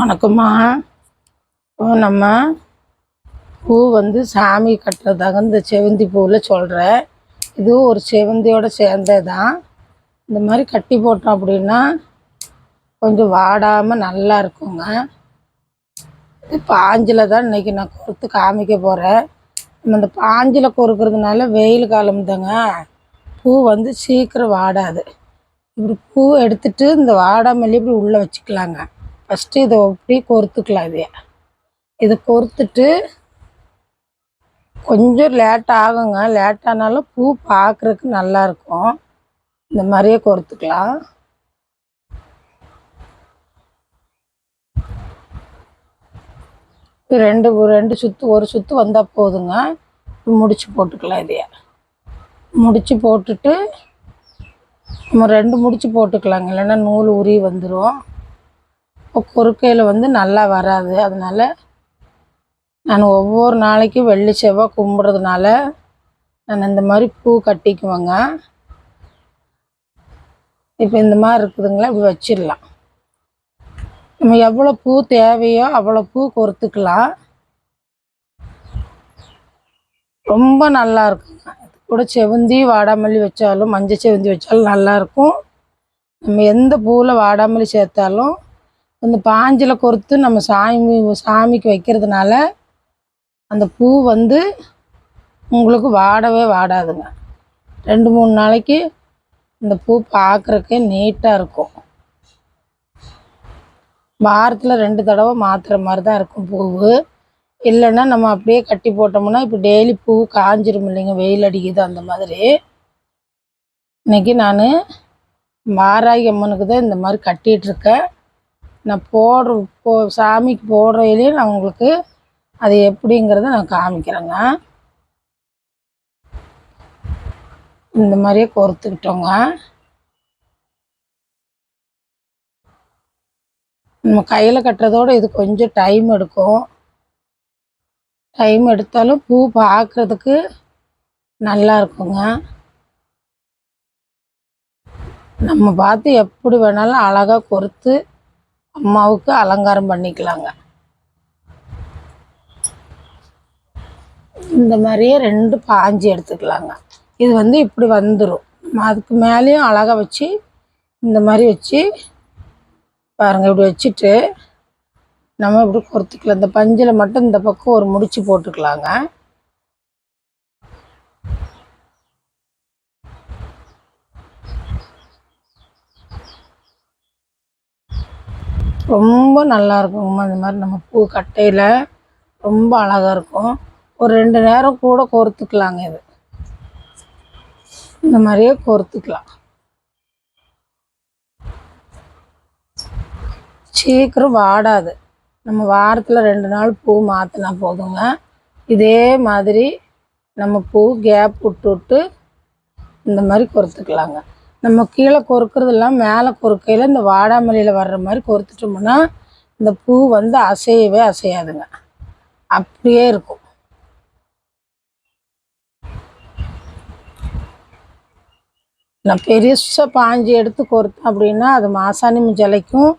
வணக்கம்மா. இப்போ நம்ம பூ வந்து சாமி கட்டுறதாக இந்த செவந்தி பூவில் சொல்கிறேன் இதுவும் ஒரு செவந்தியோட சேர்ந்தே தான் இந்த மாதிரி கட்டி போட்டோம் அப்படின்னா கொஞ்சம் வாடாமல் நல்லா இருக்குங்க. இது பாஞ்சில் தான் இன்றைக்கி நான் கொடுத்து காமிக்க போகிறேன் நம்ம இந்த பாஞ்சில் கொறுக்கிறதுனால வெயில் காலம் தாங்க. பூ வந்து சீக்கிரம் வாடாது. இப்படி பூ எடுத்துட்டு இந்த வாடாமல்லி இப்படி உள்ளே வச்சுக்கலாங்க. ஃபஸ்ட்டு இதை இப்படி கோர்த்துக்கலாம் இதைய. இதை கோர்த்துட்டு கொஞ்சம் லேட் ஆகுங்க. லேட் ஆனாலும் பூ பார்க்குறதுக்கு நல்லா இருக்கும். இந்த மாதிரியே கோர்த்துக்கலாம். ரெண்டு ரெண்டு சுற்று ஒரு சுற்று வந்தால் போதுங்க. முடிச்சு போட்டுக்கலாம் இதைய. முடிச்சு போட்டுட்டு நம்ம ரெண்டு முடிச்சு போட்டுக்கலாங்க. இல்லைன்னா நூல் உரி வந்துடும் கொறுக்கையில் வந்து நல்லா வராது. அதனால் நான் ஒவ்வொரு நாளைக்கும் வெள்ளி செவ்வாய் கும்பிட்றதுனால நான் இந்த மாதிரி பூ கட்டிக்குவேங்க. இப்போ இந்த மாதிரி இருக்குதுங்களா இப்படி வச்சிடலாம். நம்ம எவ்வளோ பூ தேவையோ அவ்வளோ பூ கொறுத்துக்கலாம் ரொம்ப நல்லா இருக்குங்க. கூட செவந்தி வாடாமல்லி வச்சாலும் மஞ்சள் செவந்தி வச்சாலும் நல்லாயிருக்கும் நம்ம எந்த பூவில் வாடாமல்லி சேர்த்தாலும் அந்த பாஞ்சில் கொறுத்து நம்ம சாமி சாமிக்கு வைக்கிறதுனால அந்த பூ வந்து உங்களுக்கு வாடவே வாடாதுங்க. ரெண்டு மூணு நாளைக்கு இந்த பூ பார்க்குறக்கே நீட்டாக இருக்கும். வாரத்தில் ரெண்டு தடவை மாற்றுற மாதிரி தான் இருக்கும் பூவு. இல்லைன்னா நம்ம அப்படியே கட்டி போட்டோம்னா இப்போ டெய்லி பூ காஞ்சிரும் இல்லைங்க வெயில் அடிக்குது அந்த மாதிரி. இன்னைக்கு நான் மாராகி அம்மனுக்கு தான் இந்த மாதிரி கட்டிகிட்ருக்கேன் நான் போடுற போ சாமிக்கு போடுறதுலேயே நான் உங்களுக்கு அது எப்படிங்கிறத நான் காமிக்கிறேங்க. இந்த மாதிரியே கொறுத்துக்கிட்டோங்க நம்ம கையில் கட்டுறதோட இது கொஞ்சம் டைம் எடுக்கும். டைம் எடுத்தாலும் பூ பார்க்குறதுக்கு நல்லா இருக்குங்க. நம்ம பார்த்து எப்படி வேணாலும் அழகாக கொறுத்து அம்மாவுக்கு அலங்காரம் பண்ணிக்கலாங்க. இந்த மாதிரியே ரெண்டு பாஞ்சி எடுத்துக்கலாங்க. இது வந்து இப்படி வந்துடும் நம்ம அதுக்கு மேலேயும் அழகாக வச்சு இந்த மாதிரி வச்சு பாருங்க இப்படி வச்சுட்டு நம்ம இப்படி கொடுத்துக்கலாம் இந்த பஞ்சில் மட்டும் இந்த பக்கம் ஒரு முடிச்சு போட்டுக்கலாங்க. ரொம்ப நல்லா இருக்குங்கம்மா. இந்த மாதிரி நம்ம பூ கட்டையில் ரொம்ப அழகாக இருக்கும். ஒரு ரெண்டு நேரம் கூட கோர்த்துக்கலாங்க இது. இந்த மாதிரியே கோர்த்துக்கலாம். சீக்கிரம் வாடாது. நம்ம வாரத்தில் ரெண்டு நாள் பூ மாற்றினா போதுங்க. இதே மாதிரி நம்ம பூ கேப் விட்டு விட்டு இந்த மாதிரி கொறுத்துக்கலாங்க நம்ம கீழே கொறுக்கிறதெல்லாம் மேலே கொறுக்கையில் இந்த வாடாமல்லியில் வர்ற மாதிரி கொறுத்துட்டோம்னா இந்த பூ வந்து அசையவே அசையாதுங்க. அப்படியே இருக்கும். நான் பெருசாக பாஞ்சி எடுத்து கொறுத்தேன் அப்படின்னா அது மாசாணி மிஞ்சலைக்கும்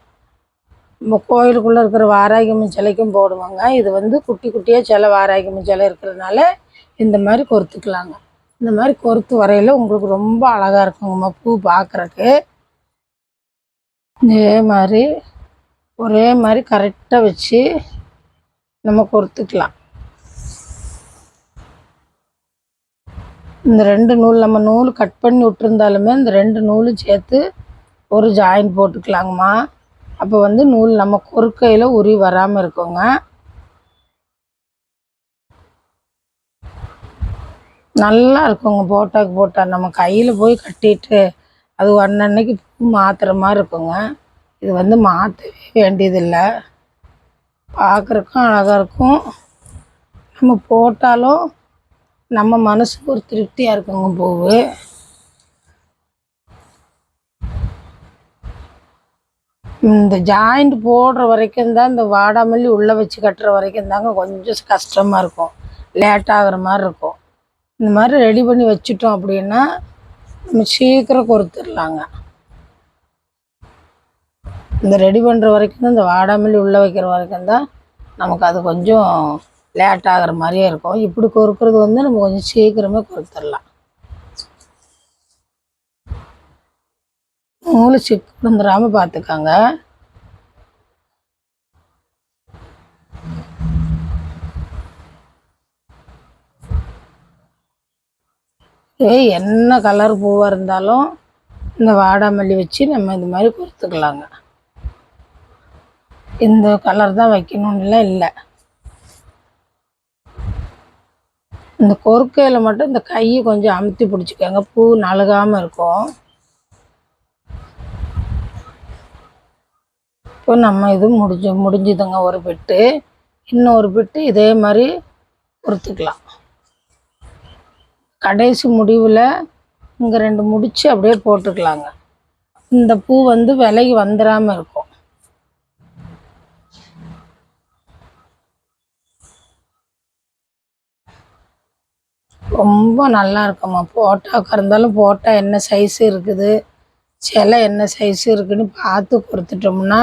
நம்ம கோயிலுக்குள்ளே இருக்கிற வாராகி மிஞ்சலைக்கும் போடுவாங்க. இது வந்து குட்டி குட்டியாக சில வாராகி மிஞ்சலை இருக்கிறதுனால இந்த மாதிரி கொறுத்துக்கலாங்க. இந்த மாதிரி கொறுத்து வரையில் உங்களுக்கு ரொம்ப அழகாக இருக்குங்கம்மா பூ பார்க்குறக்கு இதே மாதிரி ஒரே மாதிரி கரெக்டாக வச்சு நம்ம கொறுத்துக்கலாம் இந்த ரெண்டு நூல் நம்ம நூல் கட் பண்ணி விட்டுருந்தாலுமே இந்த ரெண்டு நூலும் சேர்த்து ஒரு ஜாயின் போட்டுக்கலாங்கம்மா. அப்போ வந்து நூல் நம்ம கொறுக்கையில் உரி வராமல் இருக்குங்க. நல்லா இருக்குங்க போட்டாக்கு போட்டால் நம்ம கையில் போய் கட்டிட்டு அது அன்னன்னைக்கு பூ மாற்றுற மாதிரி இருக்குங்க. இது வந்து மாற்றவே வேண்டியதில்லை. பார்க்குறக்கும் அழகாக இருக்கும். நம்ம போட்டாலும் நம்ம மனசுக்கு ஒரு திருப்தியாக இருக்குங்க பூவு. இந்த ஜாயிண்ட் போடுற வரைக்கும் தான் இந்த வாடாமல்லி உள்ளே வச்சு கட்டுற வரைக்கும் தாங்க கொஞ்சம் கஷ்டமாக இருக்கும். லேட் மாதிரி இருக்கும். இந்த மாதிரி ரெடி பண்ணி வச்சுட்டோம் அப்படின்னா நம்ம சீக்கிரம் கொடுத்துடலாங்க இந்த ரெடி பண்ணுற வரைக்கும் தான் இந்த வாடாமல்லி உள்ளே வைக்கிற வரைக்கும் தான் நமக்கு அது கொஞ்சம் லேட் ஆகிற மாதிரியே இருக்கும். இப்படி கொறுக்கிறது வந்து நம்ம கொஞ்சம் சீக்கிரமே கொறுத்துடலாம் மூளை சிக்கு வந்துடாமல் பார்த்துக்கோங்க. என்ன கலர் பூவாக இருந்தாலும் இந்த வாடாமல்லி வச்சு நம்ம இது மாதிரி கொடுத்துக்கலாங்க இந்த கலர் தான் வைக்கணும்லாம் இல்லை. இந்த கொறுக்கையில் மட்டும் இந்த கையை கொஞ்சம் அமுத்தி பிடிச்சிக்கோங்க. பூ நழுகாமல் இருக்கும். இப்போ நம்ம இது முடிஞ்சு முடிஞ்சுதுங்க ஒரு பிட்டு. இன்னொரு பிட்டு இதே மாதிரி பொறுத்துக்கலாம். கடைசி முடிவில் இங்கே ரெண்டு முடிச்சு அப்படியே போட்டுக்கலாங்க. இந்த பூ வந்து விலைக்கு வந்துடாமல் இருக்கும். ரொம்ப நல்லா இருக்கும்மா போட்டாக்கா இருந்தாலும் போட்டால் என்ன சைஸ் இருக்குது? சிலை என்ன சைஸ் இருக்குதுன்னு பார்த்து கொடுத்துட்டோம்னா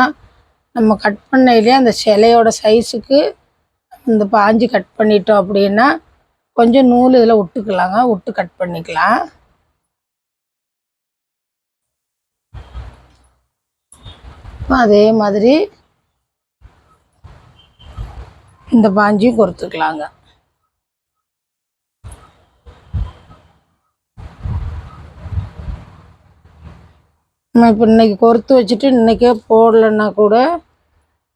நம்ம கட் பண்ணையிலே அந்த சிலையோட சைஸுக்கு இந்த பாஞ்சு கட் பண்ணிட்டோம் அப்படின்னா கொஞ்சம் நூல் இதில் விட்டுக்கலாங்க விட்டு கட் பண்ணிக்கலாம். அதே மாதிரி இந்த பாஞ்சியும் கொடுத்துக்கலாங்க நம்ம இப்போ இன்னைக்கு கொறுத்து வச்சுட்டு இன்றைக்கே போடலைன்னா கூட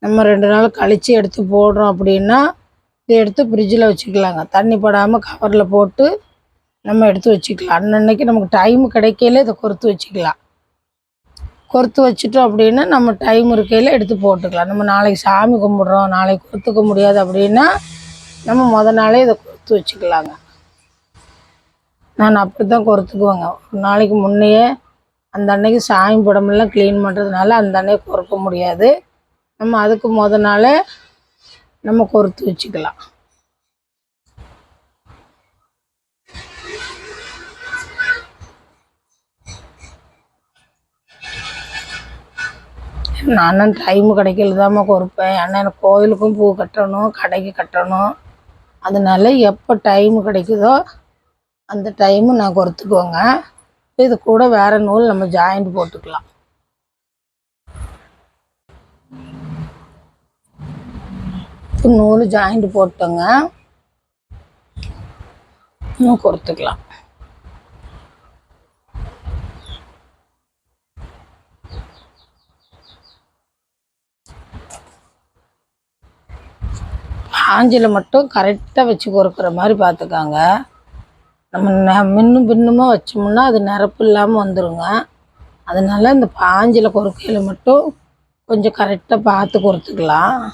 நம்ம ரெண்டு நாள் கழித்து எடுத்து போடுறோம் அப்படின்னா எடுத்து ஃப்ரிட்ஜில் வச்சுக்கலாங்க. தண்ணி படாமல் கவரில் போட்டு நம்ம எடுத்து வச்சுக்கலாம். அன்னன்னைக்கு நமக்கு டைம் கிடைக்கல இதை கொறுத்து வச்சுக்கலாம். கொறுத்து வச்சுட்டோம் அப்படின்னா நம்ம டைம் இருக்கையில் எடுத்து போட்டுக்கலாம். நம்ம நாளைக்கு சாமி கும்பிட்றோம் நாளைக்கு கொறுத்துக்க முடியாது அப்படின்னா நம்ம முத நாளே இதை கொறுத்து வச்சுக்கலாங்க. நான் அப்படி தான் கொறுத்துக்குவேங்க. ஒரு நாளைக்கு முன்னையே அந்த அன்னைக்கு சாமி படமெல்லாம் க்ளீன் பண்ணுறதுனால அந்த அன்னைக்கு கொறுக்க முடியாது. நம்ம அதுக்கு முத நாளே நம்ம கோர்த்து வச்சுக்கலாம். நானும் டைம் கிடைக்கல தாம்மா கொறுப்பேன் ஏன்னா எனக்கு கோயிலுக்கும் பூ கட்டணும் கடைக்கு கட்டணும். அதனால எப்போ டைம் கிடைக்குதோ அந்த டைமு நான் கொறுத்துக்குவேங்க இது கூட வேறு நூல் நம்ம ஜாயிண்ட் போட்டுக்கலாம். இப்போ நூல் ஜாயிண்ட் போட்டுங்க. இன்னும் கொடுத்துக்கலாம். ஆஞ்சில் மட்டும் கரெக்டாக வச்சு பொறுக்கிற மாதிரி பார்த்துக்காங்க. நம்ம ந- மின்னும் பின்னுமா வச்சோம்னா அது நிரப்பு இல்லாமல் வந்துடுங்க அதனால இந்த பாஞ்சில் கொறுக்கையில் மட்டும் கொஞ்சம் கரெக்டாக பார்த்து கொடுத்துக்கலாம்.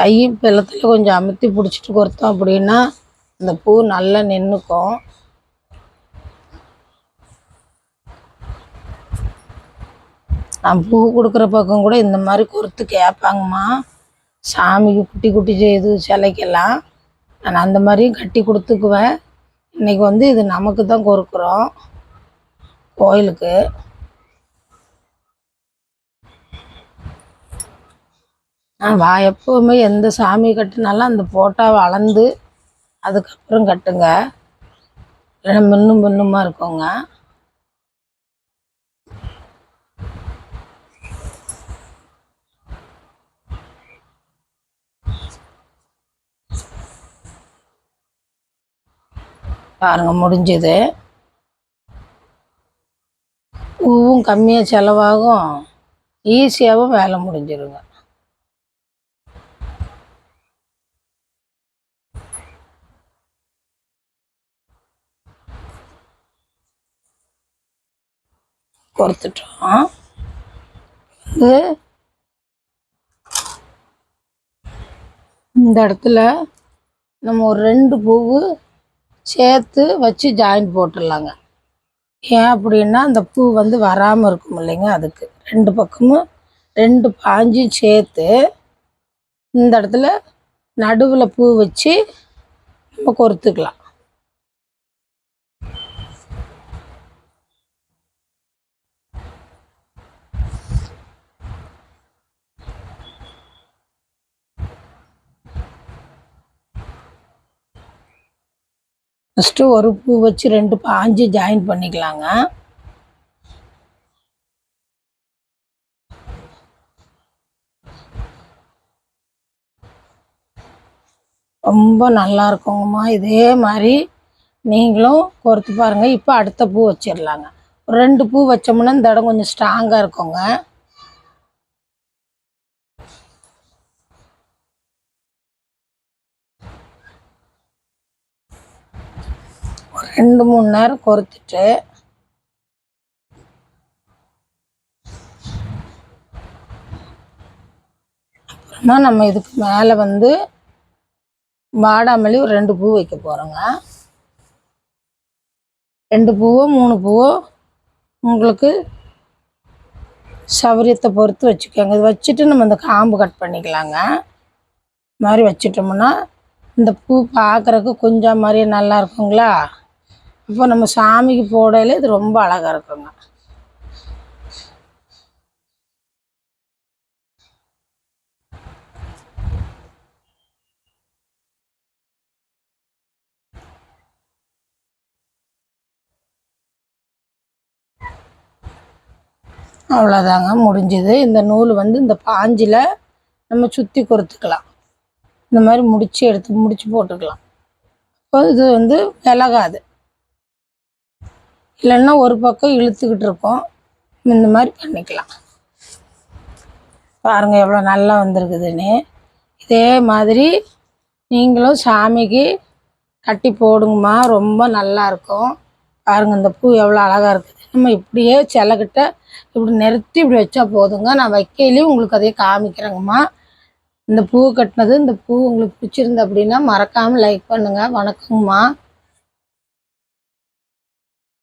கையும் பிளத்தில் கொஞ்சம் அமுத்தி பிடிச்சிட்டு கொடுத்தோம் அப்படின்னா அந்த பூ நல்லா நின்றுக்கும் நான் பூ கொடுக்குற பக்கம் கூட இந்த மாதிரி கொறுத்து கேட்பாங்கம்மா. சாமிக்கு குட்டி குட்டி செய்து சிலைக்கெல்லாம். நான் அந்த மாதிரியும் கட்டி கொடுத்துக்குவேன். இன்றைக்கி வந்து இது நமக்கு தான் கொறுக்குறோம் கோயிலுக்கு. வா எப்போவுமே எந்த சாமி கட்டினாலும் அந்த ஃபோட்டோவை அளந்து அதுக்கப்புறம் கட்டுங்க. இல்லைன்னா மின்னும் மின்னுமா இருக்குங்க. பாருங்க முடிஞ்சது. பூவும் கம்மியாக செலவாகும். ஈஸியாகவும் வேலை முடிஞ்சிருங்க. கொடுத்துட்டோம். இது இந்த இடத்துல நம்ம ஒரு ரெண்டு பூவு சேர்த்து வச்சு ஜாயின் போட்டுடலாங்க. ஏன் அப்படின்னா அந்த பூ வந்து வராமல் இருக்கும் இல்லைங்க அதுக்கு. ரெண்டு பக்கமும் ரெண்டு பாஞ்சும் சேர்த்து இந்த இடத்துல நடுவில் பூ வச்சு நம்ம கொறுத்துக்கலாம் ஃபஸ்ட்டு ஒரு பூ வச்சு ரெண்டு பாஞ்சு ஜாயின் பண்ணிக்கலாங்க. ரொம்ப நல்லா இருக்குங்கம்மா. இதே மாதிரி நீங்களும் பொறுத்து பாருங்கள் இப்போ அடுத்த பூ வச்சிடலாங்க ரெண்டு பூ வச்சோம்னா இந்த இடம் கொஞ்சம் ஸ்ட்ராங்காக இருக்குங்க. ரெண்டு மூணு நேரம் கொறுத்துட்டு அப்புறமா நம்ம இதுக்கு மேலே வந்து வாடாமல்லி ஒரு ரெண்டு பூ வைக்க போகிறோங்க ரெண்டு பூவோ மூணு பூவோ உங்களுக்கு சௌரியத்தை பொறுத்து வச்சுக்கோங்க. இது வச்சுட்டு நம்ம இந்த காம்பு கட் பண்ணிக்கலாங்க. இது மாதிரி வச்சிட்டோம்னா இந்த பூ பார்க்குறக்கு கொஞ்சம் மாதிரியே நல்லா இருக்குங்களா? இப்போ நம்ம சாமிக்கு போடையில இது ரொம்ப அழகாக இருக்குங்க. அவ்வளோதாங்க முடிஞ்சுது. இந்த நூல் வந்து இந்த பாஞ்சில் நம்ம சுற்றி கொடுத்துக்கலாம். இந்த மாதிரி முடிச்சு எடுத்து முடிச்சு போட்டுக்கலாம். இப்போ இது வந்து விலகாது. இல்லைன்னா ஒரு பக்கம் இழுத்துக்கிட்டு இருக்கோம். இந்த மாதிரி பண்ணிக்கலாம். பாருங்க எவ்வளோ நல்லா வந்திருக்குதுன்னு. இதே மாதிரி நீங்களும் சாமிக்கு கட்டி போடுங்கம்மா ரொம்ப நல்லா இருக்கும். பாருங்க இந்த பூ எவ்வளோ அழகாக இருக்குது. நம்ம இப்படியே செலக்கிட்ட இப்படி நிறுத்தி இப்படி வச்சா போதுங்க. நான் வைக்கையிலையும் உங்களுக்கு அதையே காமிக்கிறேங்கம்மா. இந்த பூ கட்டினது இந்த பூ உங்களுக்கு பிடிச்சிருந்து அப்படின்னா மறக்காமல் லைக் பண்ணுங்கள் வணக்கங்கம்மா